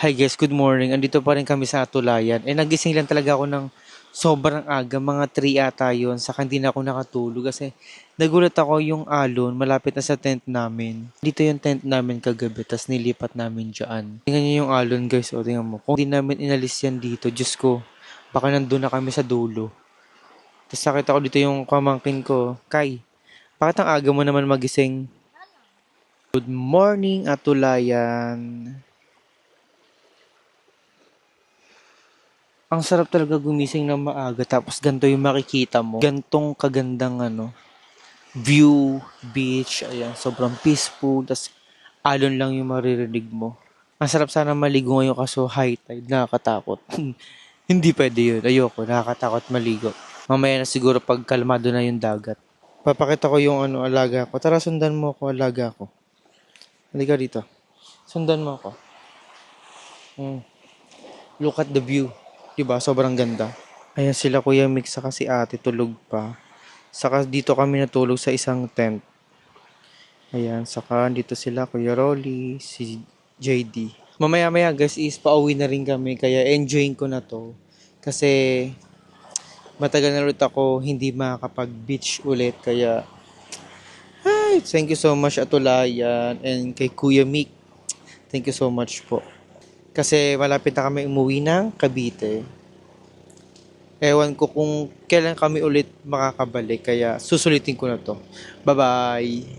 Hi guys, good morning. Andito pa rin kami sa Atulayan. Eh, nagising lang talaga ako ng sobrang aga, mga 3 ata yun. Saka hindi na ako nakatulog kasi nagulat ako yung alon malapit na sa tent namin. Dito yung tent namin kagabi, tas nilipat namin dyan. Tingnan nyo yung alon guys, o tingnan mo. Kung hindi namin inalis yan dito, Diyos ko, baka nandun na kami sa dulo. Tapos nakita ko dito yung pamangkin ko, Kai, bakit ang aga mo naman magising? Good morning, Atulayan. Ang sarap talaga gumising ng maaga tapos ganito yung makikita mo. Gantong kagandang ano, view, beach, ayan, sobrang peaceful, tas alon lang yung maririnig mo. Ang sarap sana maligo ngayon kaso high tide, nakakatakot. Hindi pwede yun, ayoko, nakakatakot maligo. Mamaya na siguro pag kalmado na yung dagat. Papakita ko yung ano, alaga ko. Tara, sundan mo ako, alaga ko. Halika dito. Sundan mo ako. Hmm. Look at the view. Diba? Sobrang ganda. Ayan sila Kuya Mix saka si ate tulog pa. Saka dito kami natulog sa isang tent. Ayan, saka dito sila Kuya Rolly, si JD. Mamaya-maya guys is pauwi na rin kami kaya enjoying ko na to. Kasi matagal na ulit ako hindi makakapag-beach ulit kaya ay, thank you so much Atulayan and kay Kuya Mick. Thank you so much po. Kasi malapit na kami umuwi ng Cavite. Ewan ko kung kailan kami ulit makakabalik. Kaya susulitin ko na to. Bye-bye!